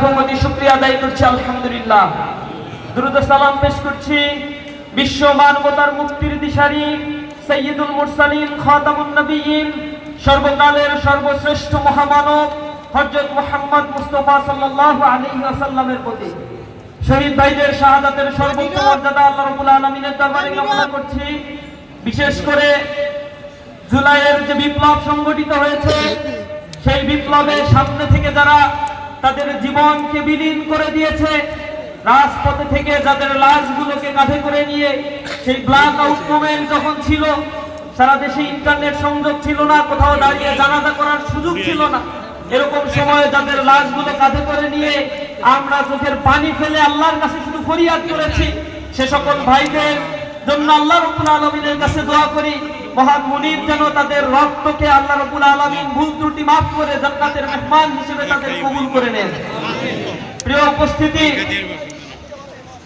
প্রতি শুক্রিয়া আদায় করছি, আলহামদুলিল্লাহ। দ্রুত সালাম পেশ করছি বিশ্ব মানবতার মুক্তির দিশারি সৈয়দুল মুরসালিন, খাতামুন নবীন, সর্বকালের সর্বশ্রেষ্ঠ মহামানব সাল্লাল্লাহু আলাইহি ওয়াসাল্লামের প্রতি। শহীদ ভাইদের শাহাদাতের সর্বোচ্চ মর্যাদা আল্লাহ রাব্বুল আলামিনের দরবারে কামনা করছি। বিশেষ করে জুলাইয়ের যে বিপ্লব সংগঠিত হয়েছে, সেই বিপ্লবের সামনে থেকে যারা তাদের জীবনকে বিলীন করে দিয়েছে। রাজপথে থেকে যাদের লাশগুলোকে কাঁধে করে নিয়ে সেই ব্ল্যাক আউট মুভমেন্ট যখন ছিল, সারা দেশে ইন্টারনেট সংযোগ ছিল না, কোথাও দাঁড়িয়ে জানাজা করার সুযোগ ছিল না। এরকম সময়ে যাদের লাশগুলো কাঁধে করে নিয়ে আমরা চোখের পানি ফেলে আল্লাহর কাছে শুধু ফরিয়াদ করেছি। সে সকল ভাইদের জন্য আল্লাহ রব্বুল আলমিনের কাছে দোয়া করি। মহান মুনির যেন তাদের রক্তকে আল্লাহ রব্বুল আলমিন ভুল ত্রুটি মাফ করে জান্নাতের মেহমান হিসেবে তাদের কবুল করে নেন। প্রিয় উপস্থিতি,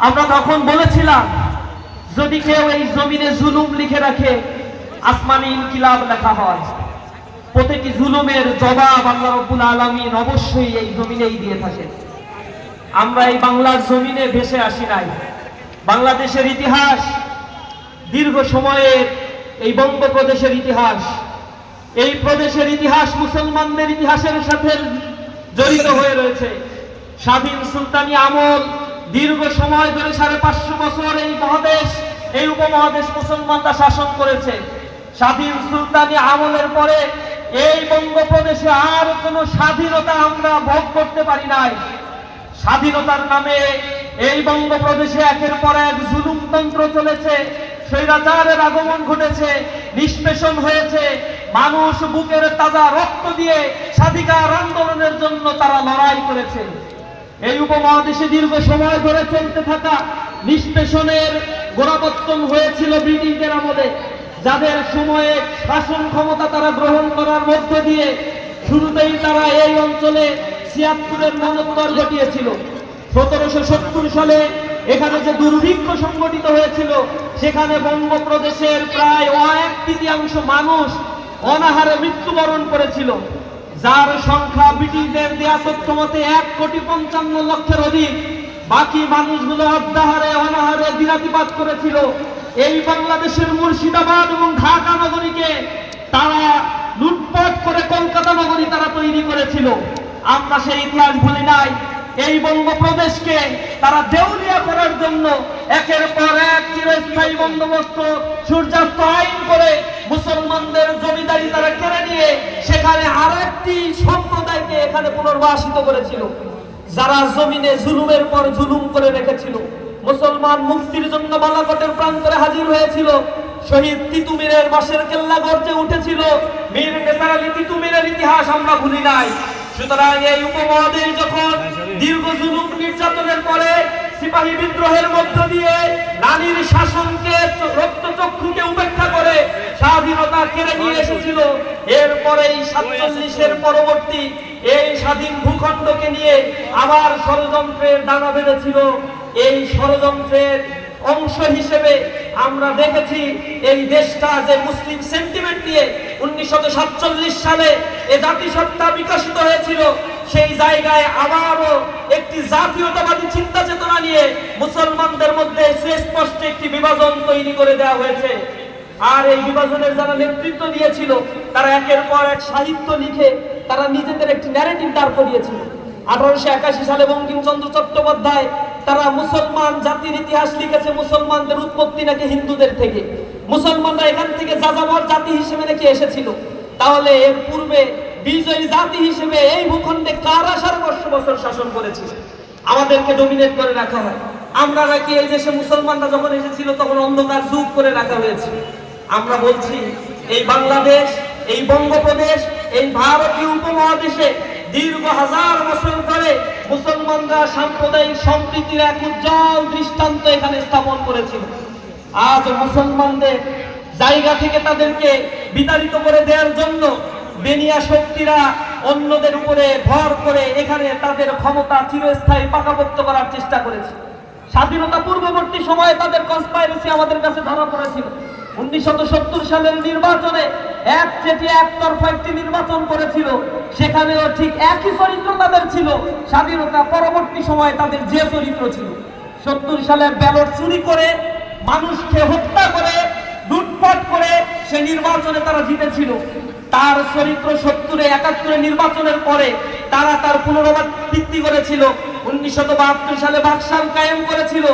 আমরা তখন বলেছিলাম, যদি কেউ এই জমিনে জুলুম লিখে রাখে, আসমানি ইনকিলাব লেখা হয়। প্রতিটি জুলুমের জবাব আল্লাহ রব্বুল আলমিন অবশ্যই এই জমিনেই দিয়ে থাকেন। আমরা এই বাংলার জমিনে ভেসে আসি নাই। বাংলাদেশের ইতিহাস দীর্ঘ সময়ের এই বঙ্গপ্রদেশের ইতিহাস, এই প্রদেশের ইতিহাস মুসলমানদের ইতিহাসের সাথে জড়িত হয়ে রয়েছে। স্বাধীন সুলতানি আমল দীর্ঘ সময় ধরে সাড়ে পাঁচশো বছর এই মহাদেশ, এই উপমহাদেশ মুসলমানরা শাসন করেছে। স্বাধীন সুলতানি আমলের পরে এই বঙ্গপ্রদেশে আর কোনো স্বাধীনতা আমরা ভোগ করতে পারি নাই। স্বাধীনতার নামে এই বঙ্গপ্রদেশে একের পর এক জুলুমতন্ত্র চলেছে। স্বৈরাচারের আগমন ঘটেছে, নিষ্পেষণ হয়েছে। মানুষ বুকের তাজা রক্ত দিয়ে স্বাধিকার আন্দোলনের জন্য তারা লড়াই করেছে এই উপমহাদেশে দীর্ঘ সময় ধরে চলতে থাকা নিষ্পেষণের গোড়াপত্তন হয়েছিল ব্রিটিশদের আমলে, যাদের সময়ে শাসন ক্ষমতা তারা গ্রহণ করার মধ্য দিয়ে শুরুতেই তারা এই অঞ্চলে ছিয়াত্তরের মনোত্তর ঘটিয়েছিল। সতেরোশো সত্তর সালে এখানে যে দুর্ভিক্ষ সংগঠিত হয়েছিল, সেখানে বঙ্গপ্রদেশের প্রায় এক তৃতীয়াংশ মানুষ অনাহারে মৃত্যুবরণ করেছিল। যার সংখ্যা ব্রিটিশদের দেয়া তথ্য মতে এক কোটি পঞ্চান্ন লক্ষের অধিক। বাকি মানুষগুলো অর্ধাহারে অনাহারে দিনাতিপাত করেছিল। এই বাংলাদেশের মুর্শিদাবাদ এবং ঢাকা নগরীকে তারা লুটপাট করে কলকাতা নগরী তারা তৈরি করেছিল। আমরা সেই ইতিহাস ভুলি নাই। এই বঙ্গপ্রদেশকে তারা দেউলিয়া করার জন্য একের পর এক চিরস্থায়ী বন্দোবস্ত, সূর্যাস্ত আইন করে মুসলমানদের জমিদারি তারা কেড়ে নিয়ে সেখানে আর একটি সম্প্রদায়কে এখানে পুনর্বাসিত করেছিল। যারা জমিনে জুলুমের পর জুলুম করে রেখেছিল। মুসলমান মুক্তির জন্য বালাকটের প্রান্তরে হাজির হয়েছিল। শহীদ তিতুমিরের বাসের কেল্লা গর্জে উঠেছিল। মীর নেসার আলী তিতুমিরের ইতিহাস আমরা ভুলি নাই। সুতরাং এই উপমহাদেশ যখন দীর্ঘ জুলুম নির্যাতনের পরে সিপাহী বিদ্রোহের মধ্য দিয়ে নারীর শাসনকে রক্তচক্ষুকে উপেক্ষা করে স্বাধীনতা কেড়ে নিয়ে এসেছিল, এরপরে এই সাতচল্লিশের পরবর্তী এই স্বাধীন ভূখণ্ডকে নিয়ে আবার ষড়যন্ত্রের দানা বেঁধেছিল। এই ষড়যন্ত্রের অংশ হিসেবে আমরা দেখেছি এই দেশটা যে মুসলিম সেন্টিমেন্ট নিয়ে উনিশশো সাতচল্লিশ সালে এ জাতিসত্তা বিকশিত হয়েছিল, সেই জায়গায় আবারও একটি জাতীয়তাবাদী চিন্তা চেতনা নিয়ে মুসলমানদের মধ্যে সুস্পষ্ট একটি বিভাজন তৈরি করে দেওয়া হয়েছে। আর এই বিভাজনের যারা নেতৃত্ব দিয়েছিল, তারা একের পর এক সাহিত্য লিখে তারা নিজেদের একটি ন্যারেটিভ দাঁড় করিয়েছিল। আঠারোশো একাশি সালে বঙ্কিমচন্দ্র চট্টোপাধ্যায় তারা মুসলমান জাতির ইতিহাস লিখেছে, মুসলমানদের উৎপত্তি নাকি হিন্দুদের থেকে? মুসলমানরা এখান থেকে যাযাবর জাতি হিসেবে নাকি এসেছিল? তাহলে এর পূর্বে বিজয়ী জাতি হিসেবে এই ভূখণ্ডে কারা পাঁচশো বছর শাসন করেছিল? আমাদেরকে ডমিনেট করে রাখা হয়। আমরা নাকি এই দেশে মুসলমানরা যখন এসেছিল, তখন অন্ধকার যুগ করে রাখা হয়েছে। আমরা বলছি, এই বাংলাদেশ, এই বঙ্গপ্রদেশ, এই ভারতীয় উপমহাদেশে দীর্ঘ হাজার বছর ধরে মুসলমানরা সাম্প্রদায়িক সম্প্রীতির এক উজ্জ্বল দৃষ্টান্ত এখানে স্থাপন করেছিল। আজ মুসলমানদের জায়গা থেকে তাদেরকে বিতাড়িত করে দেওয়ার জন্য বেনিয়া শক্তিরা অন্যদের উপরে ভর করে এখানে তাদের ক্ষমতা চিরস্থায়ী পাকাপোক্ত করার চেষ্টা করেছে। স্বাধীনতা পূর্ববর্তী সময়ে তাদের কনস্পাইরেসি আমাদের কাছে ধরা পড়েছিল। উনিশশো সত্তর সালের নির্বাচনে এক চেটে একতরফা একটি নির্বাচন করেছিল। সেখানেও ঠিক একই চরিত্র তাদের ছিল। স্বাধীনতা পরবর্তী সময়ে তাদের যে চরিত্র ছিল। সত্তর সালে ব্যালট চুরি করে, মানুষকে হত্যা করে, লুটপাট করে সে নির্বাচনে তারা জিতেছিল। তার চরিত্র সত্তরে একাত্তরে নির্বাচনের পরে তারা তার পুনরাবৃত্তি করেছিল। উনিশশো বাহাত্তর সালে বাকশাল কায়েম করেছিল।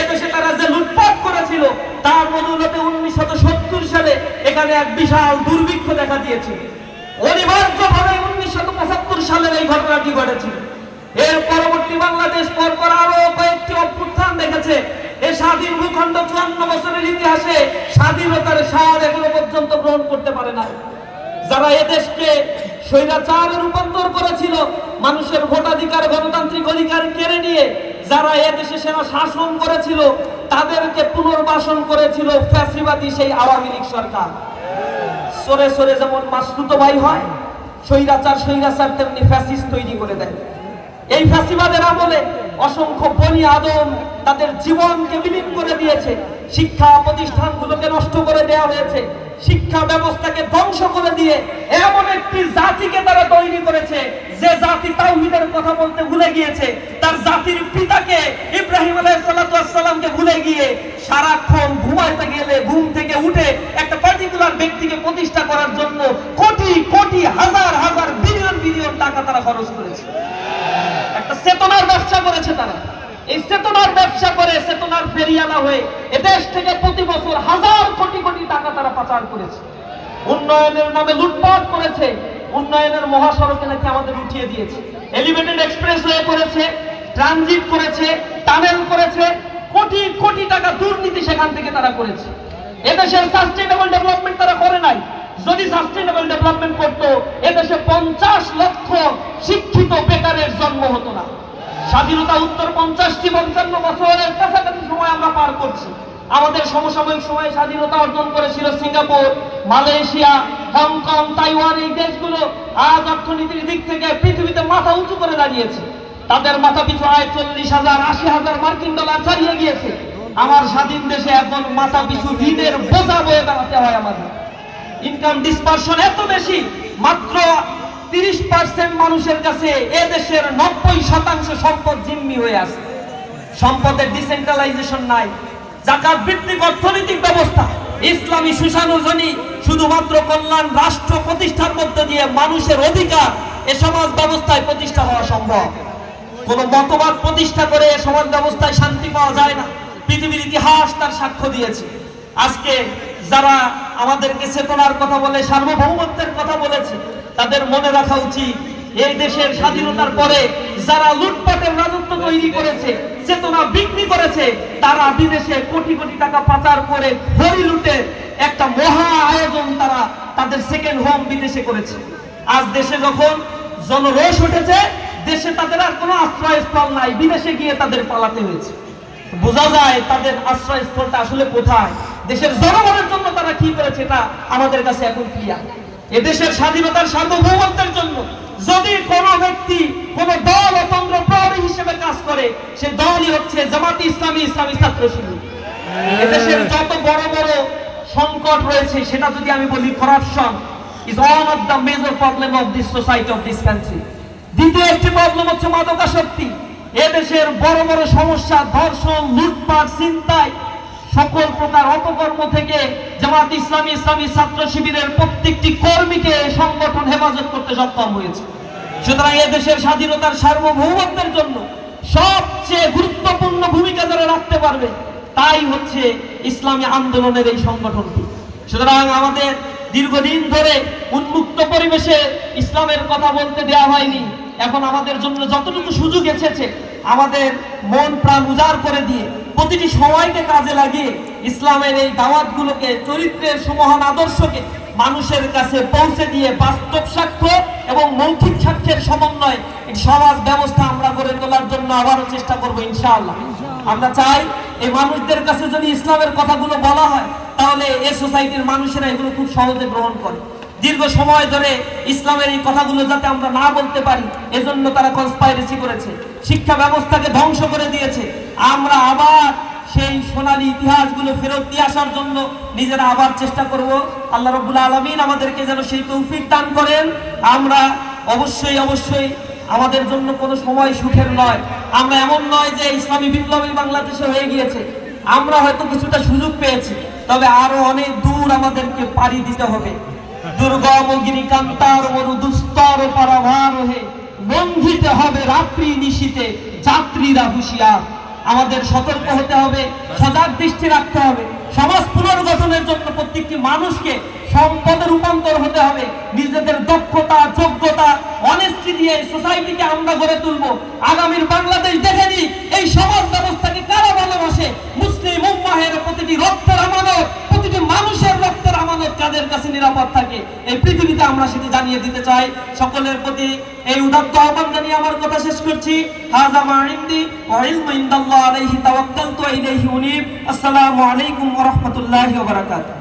এদেশে তারা যে লুটপাট করেছিল তার বদৌলতে উনিশশো সত্তর সালে এখানে এক বিশাল দুর্ভিক্ষ দেখা দিয়েছিল অনিবার্যভাবে উনিশশো পঁচাত্তর সালের এই ঘটনাটি ঘটেছিল। এর পরবর্তী বাংলাদেশ পরপর আরও কয়েকটি অভ্যুত্থান দেখেছে। এ স্বাধীন ভূখণ্ড চুয়ান্ন বছরের ইতিহাসে স্বাধীনতার স্বাদ এখনও পর্যন্ত গ্রহণ করতে পারে না যারা এদেশকে স্বৈরাচারে রূপান্তর করেছিল, মানুষের ভোটাধিকার, গণতান্ত্রিক অধিকার কেড়ে নিয়ে যারা এদেশে সেনা শাসন করেছিল, তাদেরকে পুনর্বাসন করেছিল ফ্যাসিবাদী সেই আওয়ামী লীগ সরকার। সরে সরে যেমন মাসুতো ভাই হয়, স্বৈরাচার স্বৈরাচার তেমনি ফ্যাসিস্ট তৈরি করে দেয়। এই ফ্যাসিবাদের আমলে অসংখ্য বনি আদম তাদের জীবনকে বিলীন করে দিয়েছে, শিক্ষা প্রতিষ্ঠানগুলোকে নষ্ট করে দেওয়া হয়েছে শিক্ষা ব্যবস্থাকে ধ্বংস করে দিয়ে এমন একটি জাতিকে তারা তৈরি করেছে যে জাতি তাওহীদের কথা বলতে ভুলে গিয়েছে। তার জাতির পিতাকে ইব্রাহিম আলাইহিসসালামকে ভুলে গিয়ে সারাক্ষণ ঘুমাইতে গেলে ঘুম থেকে উঠে একটা পার্টিকুলার ব্যক্তিকে প্রতিষ্ঠা করার জন্য কোটি কোটি, হাজার হাজার, বিলিয়ন বিলিয়ন টাকা তারা খরচ করেছে একটা চেতনার ব্যবসা করেছে তারা এই চেতনার ব্যবসা করে চেতনার ফেরিয়ালা হয়ে এদেশ থেকে প্রতি বছর হাজার কোটি কোটি টাকা তারা পাচার করেছে। উন্নয়নের নামে লুটপাট করেছে। উন্নয়নের মহাসড়কে নাকি আমাদের উঠিয়ে দিয়েছে। এলিভেটেড এক্সপ্রেস ওয়ে করেছে ট্রানজিট করেছে টানেল করেছে, কোটি কোটি টাকা দুর্নীতি সেখান থেকে তারা করেছে। এদেশের সাস্টেইনেবল ডেভেলপমেন্ট তারা করে নাই। যদি সাস্টেইনেবল ডেভেলপমেন্ট করতো এদেশে পঞ্চাশ লক্ষ শিক্ষিত বেকারের জন্ম হতো না। স্বাধীনতা উত্তর পঞ্চাশটি পঞ্চান্ন বছরের কাছাকাছি সময় আমরা পার করছি। আমাদের সমসাময়িক সময়ে স্বাধীনতা অর্জন করেছিল সিঙ্গাপুর, মালয়েশিয়া, হংকং, তাইওয়ান, এই দেশগুলো আজ অর্থনীতির দিক থেকে পৃথিবীতে মাথা উঁচু করে দাঁড়িয়েছে। তাদের মাথা পিছু আয় চল্লিশ হাজার, আশি হাজার মার্কিন ডলার ছাড়িয়ে গিয়েছে। আমার স্বাধীন দেশে এখন মাথা পিছু ঋণের বোঝা বয়ে দাঁড়াতে হয় আমাদের। ইনকাম ডিসপারশন এত বেশি, মাত্র তিরিশ পার্সেন্ট মানুষের কাছে এ দেশের নব্বই শতাংশ সম্পদ জিম্মি হয়ে আছে। সম্পদের ডিসেন্ট্রালাইজেশন নাই। জাকাত ভিত্তিক অর্থনৈতিক ব্যবস্থা। ইসলামী সুশানুজনী শুধুমাত্র কল্যাণ রাষ্ট্র প্রতিষ্ঠার মধ্য দিয়ে মানুষের অধিকার এ সমাজ ব্যবস্থায় প্রতিষ্ঠা হওয়া সম্ভব। কোন মতবাদ প্রতিষ্ঠা করে এ সমাজ ব্যবস্থায় শান্তি পাওয়া যায় না। পৃথিবীর ইতিহাস তার সাক্ষ্য দিয়েছে। আজকে যারা আমাদেরকে চেতনার কথা বলে, সার্বভৌমত্বের কথা বলেছে তাদের মনে রাখা উচিত। এই দেশের স্বাধীনতার পরে যারা লুটপাটের রাজত্ব তৈরি করেছে, চেতনা বিক্রি করেছে, তারা বিদেশে কোটি কোটি টাকা পাচার করে হরি লুটে একটা মহা আয়োজন তারা তাদের সেকেন্ড হোম বিদেশে করেছে। আজ দেশে যখন জনরোষ উঠেছে, দেশে তাদের আর কোনো আশ্রয়স্থল নাই, বিদেশে গিয়ে তাদের পালাতে হয়েছে। বোঝা যায় তাদের আশ্রয়স্থলটা আসলে কোথায়? দেশের জনগণের জন্য তারা কি করেছে, এটা আমাদের কাছে এখন ক্লিয়ার। এদেশের স্বাধীনতার সার্বভৌমত্বের জন্য যদি কোন ব্যক্তি, কোন দল অতন্ত্র প্রহরী হিসেবে কাজ করে, সে দলই হচ্ছে জামাতি ইসলামী ইসলামী ছাত্র শিবির। এদেশের যত বড় বড় সংকট রয়েছে, সেটা যদি আমি বলি corruption is one of the major problem of this society of this country দ্বিতীয় একটি প্রবলেম হচ্ছে মাদকাসক্তি। এদেশের বড় বড় সমস্যা, ধর্ষণ, লুটপাট চিন্তায় সকল প্রকার অপকর্ম থেকে জামাত ইসলামী ইসলামী ছাত্র শিবিরের প্রত্যেকটি কর্মীকে সংগঠন হেফাজত করতে সক্ষম হয়েছে। সুতরাং এদেশের স্বাধীনতার সার্বভৌমত্বের জন্য সবচেয়ে গুরুত্বপূর্ণ ভূমিকা যারা রাখতে পারবে তাই হচ্ছে ইসলামী আন্দোলনের এই সংগঠনটি। সুতরাং আমাদের দীর্ঘদিন ধরে উন্মুক্ত পরিবেশে ইসলামের কথা বলতে দেওয়া হয়নি। এখন আমাদের জন্য যতটুকু সুযোগ এসেছে, আমাদের মন প্রাণ উজাড় করে দিয়ে প্রতিটি সময়কে কাজে লাগিয়ে ইসলামের এই দাওয়াতগুলোকে, চরিত্রের সুমহান আদর্শকে মানুষের কাছে পৌঁছে দিয়ে বাস্তব সাক্ষ্য এবং মৌখিক সাক্ষ্যের সমন্বয় সমাজ ব্যবস্থা আমরা গড়ে তোলার জন্য আবারও চেষ্টা করব ইনশাআল্লাহ। আমরা চাই এই মানুষদের কাছে যদি ইসলামের কথাগুলো বলা হয়, তাহলে এ সোসাইটির মানুষেরা এগুলো খুব সহজে গ্রহণ করে। দীর্ঘ সময় ধরে ইসলামের এই কথাগুলো যাতে আমরা না বলতে পারি, এজন্য তারা কনস্পাইরেসি করেছে। শিক্ষা ব্যবস্থাকে ধ্বংস করে দিয়েছে। আমরা আবার সেই সোনালী ইতিহাসগুলো ফেরত দিয়ে আসার জন্য নিজেরা আবার চেষ্টা করব। আল্লাহ রব্বুল আলমিন আমাদেরকে যেন সেই তৌফিক দান করেন। আমরা অবশ্যই অবশ্যই আমাদের জন্য কোনো সময় সুখের নয়। আমরা এমন নয় যে ইসলামী বিপ্লবী বাংলাদেশে হয়ে গিয়েছে। আমরা হয়তো কিছুটা সুযোগ পেয়েছি, তবে আরও অনেক দূর আমাদেরকে পাড়ি দিতে হবে। দুর্গম মরু দুস্তর পারাভার হবে রাত্রি যাত্রীরা আমাদের সতর্ক হতে হবে, সজাগ দৃষ্টি রাখতে হবে। সমাজ পুনর্গঠনের জন্য প্রত্যেকটি মানুষকে সম্পদে রূপান্তর হতে হবে। নিজেদের দক্ষতা, যোগ্যতা অনেস্টি দিয়ে সোসাইটিকে আমরা গড়ে তুলবো। আগামীর বাংলাদেশ দেখে এই সমাজ هذا ما عندي وعلم عند الله عليه توكلت وإليه أنيب. السلام عليكم ورحمة الله وبركاته.